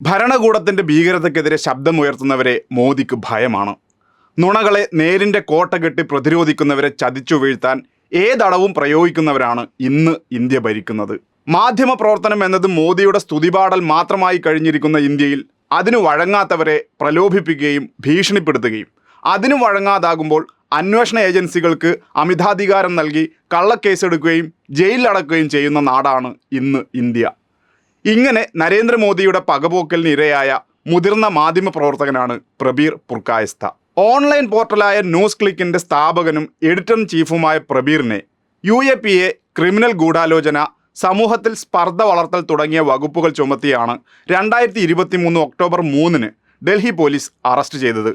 ഭരണകൂടത്തിന്റെ ഭീകരതയ്ക്കെതിരെ ശബ്ദമുയർത്തുന്നവരെ മോദിക്ക് ഭയമാണ്. നുണകളെ നേരിന്റെ കോട്ട കെട്ടി പ്രതിരോധിക്കുന്നവരെ ചതിച്ചു വീഴ്ത്താൻ ഏതടവും പ്രയോഗിക്കുന്നവരാണ് ഇന്ന് ഇന്ത്യ ഭരിക്കുന്നത്. മാധ്യമ പ്രവർത്തനം എന്നത് മോദിയുടെ സ്തുതിപാടൽ മാത്രമായി കഴിഞ്ഞിരിക്കുന്ന ഇന്ത്യയിൽ അതിനു വഴങ്ങാത്തവരെ പ്രലോഭിപ്പിക്കുകയും ഭീഷണിപ്പെടുത്തുകയും അതിനു വഴങ്ങാതാകുമ്പോൾ അന്വേഷണ ഏജൻസികൾക്ക് അമിതാധികാരം നൽകി കള്ളക്കേസെടുക്കുകയും ജയിലിലടക്കുകയും ചെയ്യുന്ന നാടാണ് ഇന്ന് ഇന്ത്യ. ഇങ്ങനെ നരേന്ദ്രമോദിയുടെ പകപോക്കലിന് ഇരയായ മുതിർന്ന മാധ്യമ പ്രവർത്തകനാണ് പ്രബീർ പുർക്കായസ്ഥ. ഓൺലൈൻ പോർട്ടലായ ന്യൂസ് ക്ലിക്കിന്റെ സ്ഥാപകനും എഡിറ്റർ ചീഫുമായ പ്രബീറിനെ U A P A criminal ഗൂഢാലോചന സമൂഹത്തിൽ സ്പർദ്ധ വളർത്തൽ തുടങ്ങിയ വകുപ്പുകൾ ചുമത്തിയാണ് രണ്ടായിരത്തി ഇരുപത്തി മൂന്ന് ഒക്ടോബർ മൂന്നിന് ഡൽഹി പോലീസ് അറസ്റ്റ് ചെയ്തത്.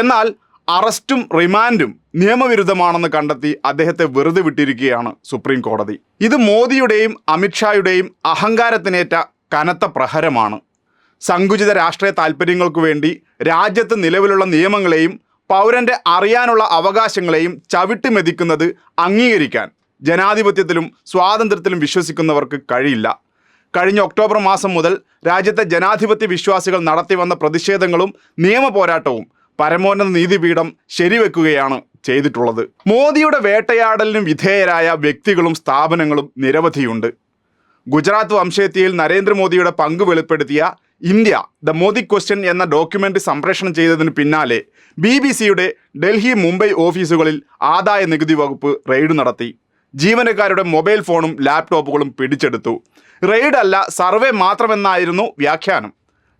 എന്നാൽ അറസ്റ്റും റിമാൻഡും നിയമവിരുദ്ധമാണെന്ന് കണ്ടെത്തി അദ്ദേഹത്തെ വെറുതെ വിട്ടിരിക്കുകയാണ് സുപ്രീം കോടതി. ഇത് മോദിയുടെയും അമിത്ഷായുടെയും അഹങ്കാരത്തിനേറ്റ കനത്ത പ്രഹരമാണ്. സങ്കുചിത രാഷ്ട്രീയ താൽപ്പര്യങ്ങൾക്കു വേണ്ടി രാജ്യത്ത് നിലവിലുള്ള നിയമങ്ങളെയും പൗരന്റെ അറിയാനുള്ള അവകാശങ്ങളെയും ചവിട്ടി മെതിക്കുന്നത് അംഗീകരിക്കാൻ ജനാധിപത്യത്തിലും സ്വാതന്ത്ര്യത്തിലും വിശ്വസിക്കുന്നവർക്ക് കഴിയില്ല. കഴിഞ്ഞ ഒക്ടോബർ മാസം മുതൽ രാജ്യത്തെ ജനാധിപത്യ വിശ്വാസികൾ നടത്തിവന്ന പ്രതിഷേധങ്ങളും നിയമ പോരാട്ടവും പരമോന്നത നീതിപീഠം ശരിവെക്കുകയാണ് ചെയ്തിട്ടുള്ളത്. മോദിയുടെ വേട്ടയാടലിനും വിധേയരായ വ്യക്തികളും സ്ഥാപനങ്ങളും നിരവധിയുണ്ട്. ഗുജറാത്ത് വംശയത്തിയിൽ നരേന്ദ്രമോദിയുടെ പങ്ക് വെളിപ്പെടുത്തിയ ഇന്ത്യ ദ മോദി ക്വസ്റ്റ്യൻ എന്ന ഡോക്യുമെന്റ് സംപ്രേഷണം ചെയ്തതിന് പിന്നാലെ ബി ബി സിയുടെ ഡൽഹി മുംബൈ ഓഫീസുകളിൽ ആദായ നികുതി വകുപ്പ് റെയ്ഡ് നടത്തി. ജീവനക്കാരുടെ മൊബൈൽ ഫോണും ലാപ്ടോപ്പുകളും പിടിച്ചെടുത്തു. റെയ്ഡ് അല്ല സർവേ മാത്രമെന്നായിരുന്നു വ്യാഖ്യാനം.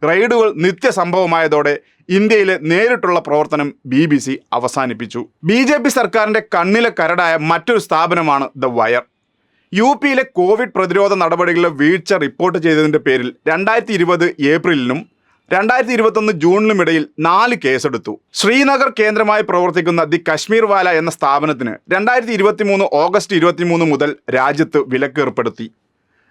റെയ്ഡുകൾ നിത്യസംഭവമായതോടെ ഇന്ത്യയിലെ നേരിട്ടുള്ള പ്രവർത്തനം ബി ബി സി അവസാനിപ്പിച്ചു. ബി ജെ പി സർക്കാരിന്റെ കണ്ണിലെ കരടായ മറ്റൊരു സ്ഥാപനമാണ് ദ വയർ. യു പിയിലെ കോവിഡ് പ്രതിരോധ നടപടികളിലെ വീഴ്ച റിപ്പോർട്ട് ചെയ്തതിന്റെ പേരിൽ രണ്ടായിരത്തി ഇരുപത് ഏപ്രിലിനും രണ്ടായിരത്തി ഇരുപത്തൊന്ന് ജൂണിനും ഇടയിൽ നാല് കേസെടുത്തു. ശ്രീനഗർ കേന്ദ്രമായി പ്രവർത്തിക്കുന്ന ദി കശ്മീർ വാല എന്ന സ്ഥാപനത്തിന് രണ്ടായിരത്തി ഇരുപത്തി മൂന്ന് ഓഗസ്റ്റ് ഇരുപത്തിമൂന്ന് മുതൽ രാജ്യത്ത് വിലക്ക് ഏർപ്പെടുത്തി.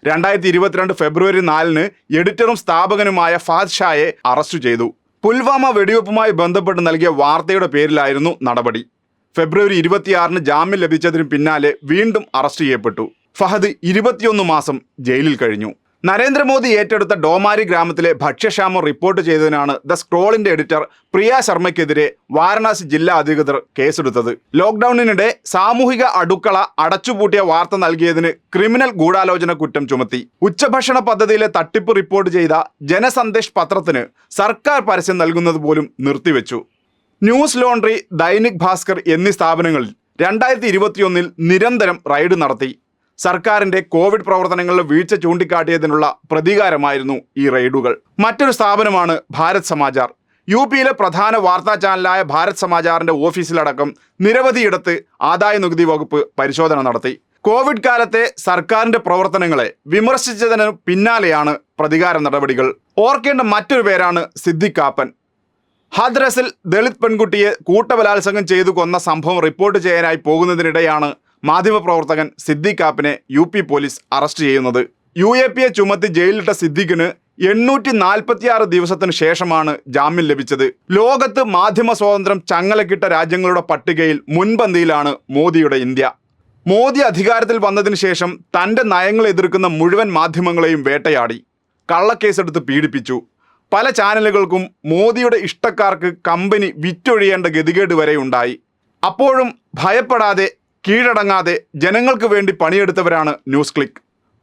രണ്ടായിരത്തി ഇരുപത്തിരണ്ട് ഫെബ്രുവരി നാലിന് എഡിറ്ററും സ്ഥാപകനുമായ ഫാദ് ഷായെ അറസ്റ്റ് ചെയ്തു. പുൽവാമ വെടിവെപ്പുമായി ബന്ധപ്പെട്ട് നൽകിയ വാർത്തയുടെ പേരിലായിരുന്നു നടപടി. ഫെബ്രുവരി ഇരുപത്തിയാറിന് ജാമ്യം ലഭിച്ചതിന് പിന്നാലെ വീണ്ടും അറസ്റ്റ് ചെയ്യപ്പെട്ടു. ഫഹദ് ഇരുപത്തിയൊന്ന് മാസം ജയിലിൽ കഴിഞ്ഞു. നരേന്ദ്രമോദി ഏറ്റെടുത്ത ഡോമാരി ഗ്രാമത്തിലെ ഭക്ഷ്യക്ഷാമം റിപ്പോർട്ട് ചെയ്തതിനാണ് ദ സ്ക്രോളിന്റെ എഡിറ്റർ പ്രിയ ശർമ്മയ്ക്കെതിരെ വാരണാസി ജില്ലാ അധികൃതർ കേസെടുത്തത്. ലോക്ക്ഡൌണിനിടെ സാമൂഹിക അടുക്കള അടച്ചുപൂട്ടിയ വാർത്ത നൽകിയതിന് ക്രിമിനൽ ഗൂഢാലോചന കുറ്റം ചുമത്തി. ഉച്ചഭക്ഷണ പദ്ധതിയിലെ തട്ടിപ്പ് റിപ്പോർട്ട് ചെയ്ത ജനസന്ദേശ് പത്രത്തിന് സർക്കാർ പരസ്യം നൽകുന്നത് പോലും നിർത്തിവെച്ചു. ന്യൂസ് ലോണ്ട്രി ദൈനിക് ഭാസ്കർ എന്നീ സ്ഥാപനങ്ങളിൽ രണ്ടായിരത്തി ഇരുപത്തിയൊന്നിൽ നിരന്തരം റൈഡ് നടത്തി. സർക്കാരിന്റെ കോവിഡ് പ്രവർത്തനങ്ങളിൽ വീഴ്ച ചൂണ്ടിക്കാട്ടിയതിനുള്ള പ്രതികാരമായിരുന്നു ഈ റെയ്ഡുകൾ. മറ്റൊരു സ്ഥാപനമാണ് ഭാരത് സമാചാർ യു പിയിലെ പ്രധാന വാർത്താ ചാനലായ ഭാരത് സമാചാറിന്റെ ഓഫീസിലടക്കം നിരവധിയിടത്ത് ആദായ നികുതി വകുപ്പ് പരിശോധന നടത്തി. കോവിഡ് കാലത്തെ സർക്കാരിന്റെ പ്രവർത്തനങ്ങളെ വിമർശിച്ചതിന് പിന്നാലെയാണ് പ്രതികാര നടപടികൾ. ഓർക്കേണ്ട മറ്റൊരു പേരാണ് സിദ്ദിഖാപ്പൻ ഹദ്രസിൽ ദളിത് പെൺകുട്ടിയെ കൂട്ടബലാത്സംഗം ചെയ്തു കൊന്ന സംഭവം റിപ്പോർട്ട് ചെയ്യാനായി പോകുന്നതിനിടെയാണ് മാധ്യമപ്രവർത്തകൻ സിദ്ദിഖ് ആപ്പിനെ യു പി പോലീസ് അറസ്റ്റ് ചെയ്യുന്നത്. യു എ പിയെ ചുമത്തി ജയിലിലിട്ട സിദ്ദിഖിന് എണ്ണൂറ്റി നാൽപ്പത്തിയാറ് ദിവസത്തിന് ശേഷമാണ് ജാമ്യം ലഭിച്ചത്. ലോകത്ത് മാധ്യമ സ്വാതന്ത്ര്യം ചങ്ങലക്കിട്ട രാജ്യങ്ങളുടെ പട്ടികയിൽ മുൻപന്തിയിലാണ് മോദിയുടെ ഇന്ത്യ. മോദി അധികാരത്തിൽ വന്നതിന് ശേഷം തന്റെ നയങ്ങളെ എതിർക്കുന്ന മുഴുവൻ മാധ്യമങ്ങളെയും വേട്ടയാടി. കള്ളക്കേസെടുത്ത് പീഡിപ്പിച്ചു. പല ചാനലുകൾക്കും മോദിയുടെ ഇഷ്ടക്കാർക്ക് കമ്പനി വിറ്റൊഴിയേണ്ട ഗതികേട് വരെ ഉണ്ടായി. അപ്പോഴും ഭയപ്പെടാതെ കീഴടങ്ങാതെ ജനങ്ങൾക്ക് വേണ്ടി പണിയെടുത്തവരാണ് ന്യൂസ് ക്ലിക്ക്.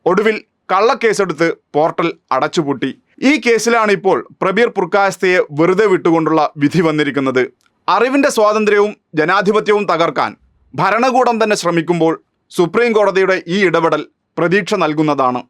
ഒടുവിൽ കള്ളക്കേസെടുത്ത് പോർട്ടൽ അടച്ചുപൂട്ടി. ഈ കേസിലാണ് ഇപ്പോൾ പ്രബീർ പുർക്കാസ്തയെ വെറുതെ വിട്ടുകൊണ്ടുള്ള വിധി വന്നിരിക്കുന്നത്. അറിവിന്റെ സ്വാതന്ത്ര്യവും ജനാധിപത്യവും തകർക്കാൻ ഭരണകൂടം തന്നെ ശ്രമിക്കുമ്പോൾ സുപ്രീം കോടതിയുടെ ഈ ഇടപെടൽ പ്രതീക്ഷ നൽകുന്നതാണ്.